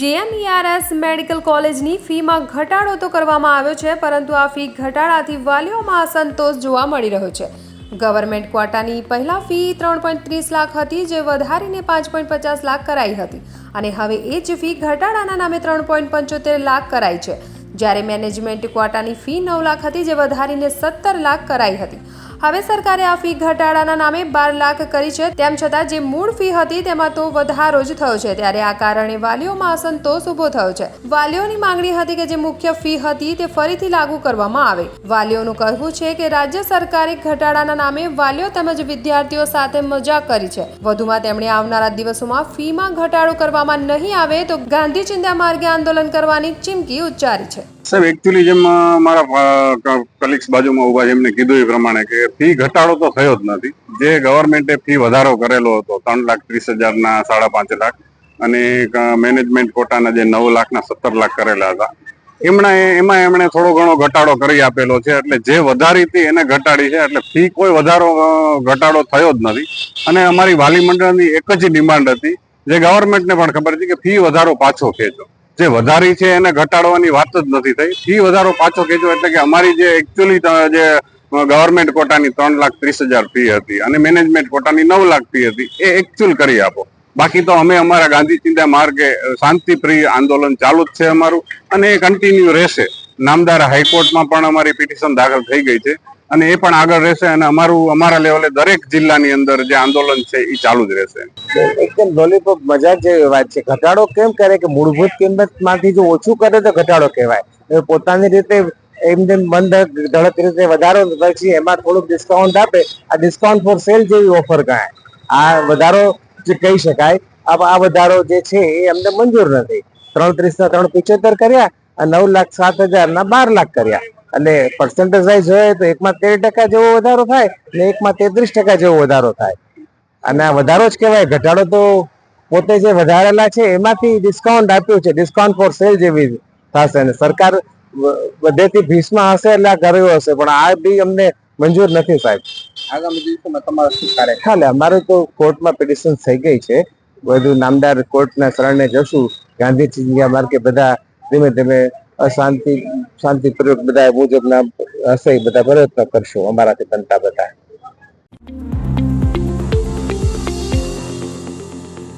GMERS medical કોલેજની ફીમાં ઘટાડો તો કરવામાં આવ્યો છે, પરંતુ આ ફી ઘટાડાથી વાલીઓમાં અસંતોષ જોવા મળી રહ્યો છે. ગવર્મેન્ટ ક્વાટાની પહેલાં ફી ત્રણ પોઈન્ટ ત્રીસ લાખ હતી, જે વધારીને પાંચ પોઈન્ટ પચાસ લાખ કરાઈ હતી. અને હવે એ જ ફી ઘટાડાના નામે ત્રણ પોઈન્ટ પંચોતેર લાખ કરાઈ છે. જ્યારે મેનેજમેન્ટ ક્વાટાની ફી નવ લાખ હતી, જે વધારીને સત્તર લાખ કરાઈ હતી. હવે સરકારે આ ફી ઘટાડાના નામે બાર લાખ કરી છે. તેમ છતાં જે મૂળ ફી હતી તેમાં તો વધારો જ થયો છે. ત્યારે આ કારણે વાલીઓમાં અસંતોષ ઊભો થયો છે. વાલીઓની માંગણી હતી કે જે મુખ્ય ફી હતી તે ફરીથી લાગુ કરવામાં આવે. વાલીઓનું કહેવું છે કે રાજ્ય સરકારે ઘટાડાના નામે વાલીઓ તેમજ વિદ્યાર્થીઓ સાથે મજાક કરી છે. વધુમાં તેમણે આવનારા દિવસોમાં ફીમાં ઘટાડો કરવામાં નહીં આવે તો ગાંધી ચિંતા માર્ગે આંદોલન કરવાની ચીમકી ઉચ્ચારી છે. સાહેબ એકચ્યુઅલી જેમ મારા કલીગ્સ બાજુમાં ઊભા છે, એમને કીધું એ પ્રમાણે કે ફી ઘટાડો તો થયો જ નથી. જે ગવર્મેન્ટે ફી વધારો કરેલો હતો, ત્રણ લાખ ત્રીસ હજારના સાડા પાંચ લાખ અને મેનેજમેન્ટ કોટાના જે નવ લાખના સત્તર લાખ કરેલા હતા. એમણે, એમાં એમણે થોડો ઘણો ઘટાડો કરી આપેલો છે, એટલે જે વધારી હતી એને ઘટાડી છે, એટલે ફી કોઈ વધારો ઘટાડો થયો જ નથી. અને અમારી વાલી મંડળની એક જ ડિમાન્ડ હતી. જે ગવર્મેન્ટને પણ ખબર હતી કે ફી વધારો પાછો ખેંચો. જે વધારી છે એને ઘટાડવાની વાત જ નથી થઈ. ફી વધારો પાછો ખેંચો એટલે કે અમારી જે એકચ્યુઅલી જે ગવર્મેન્ટ કોટાની ત્રણ લાખ ત્રીસ હજાર ફી હતી અને મેનેજમેન્ટ કોટાની નવ લાખ ફી હતી. એ એકચ્યુઅલ કરી આપો. બાકી તો અમે અમારા ગાંધી ચિંતા માર્ગે શાંતિપ્રિય આંદોલન ચાલુ જ છે અમારું અને એ કન્ટિન્યુ રહેશે. નામદાર હાઈકોર્ટમાં પણ અમારી પિટિશન દાખલ થઈ ગઈ છે. અને એ પણ આગળ રહેશે અને અમારું, અમારા લેવલે દરેક જિલ્લાની અંદર જે આંદોલન છે એ ચાલુ જ રહેશે. એકદમ લોલીપોપ મજા જેવી વાત છે. ઘટાડો કેમ કરે કે મૂળભૂત કિંમતમાંથી જો ઓછું કરે તો ઘટાડો કહેવાય. પોતાની રીતે એમ જેમ બંધ ધડક રીતે વધારો પછી એમાં થોડુંક ડિસ્કાઉન્ટ આપે. આ ડિસ્કાઉન્ટ ફોર સેલ જેવી ઓફર ગણાય આ વધારો જે કહી શકાય, આ વધારો જે છે એ અમને મંજૂર નથી. ત્રણ ત્રીસ ના ત્રણ પિચોતેર કર્યા અને નવ લાખ સાત હજાર ના બાર લાખ કર્યા. એટલે પર્સન્ટેજ વાઇઝ જોઈએ તો એકમાં તેર ટકા જેવો વધારો થાય ને એકમાં તેત્રીસ ટકા જેવો વધારો થાય. અને આ વધારો જ કહેવાય. ઘટાડો તો પોતે જે વધારેલા છે એમાંથી ડિસ્કાઉન્ટ આપ્યું છે. ડિસ્કાઉન્ટ ફોર સેલ જેવી થશે અને સરકાર બધેથી ભીસમાં હશે એટલે આ કર્યું હશે. પણ આ બી અમને મંજૂર નથી સાહેબ. આગામી દિવસોમાં તમારો શું કાર્ય? ખાલે અમારે તો કોર્ટમાં પિટિશન થઈ ગઈ છે. બધું નામદાર કોર્ટના શરણે જશું. ગાંધી ચિંધ્યા માર્ગે બધા ધીમે ધીમે અશાંતિ શાંતિપૂર્વક બધા મુજબના હશે બધા પ્રયત્ન કરશું અમારાથી બનતા બધા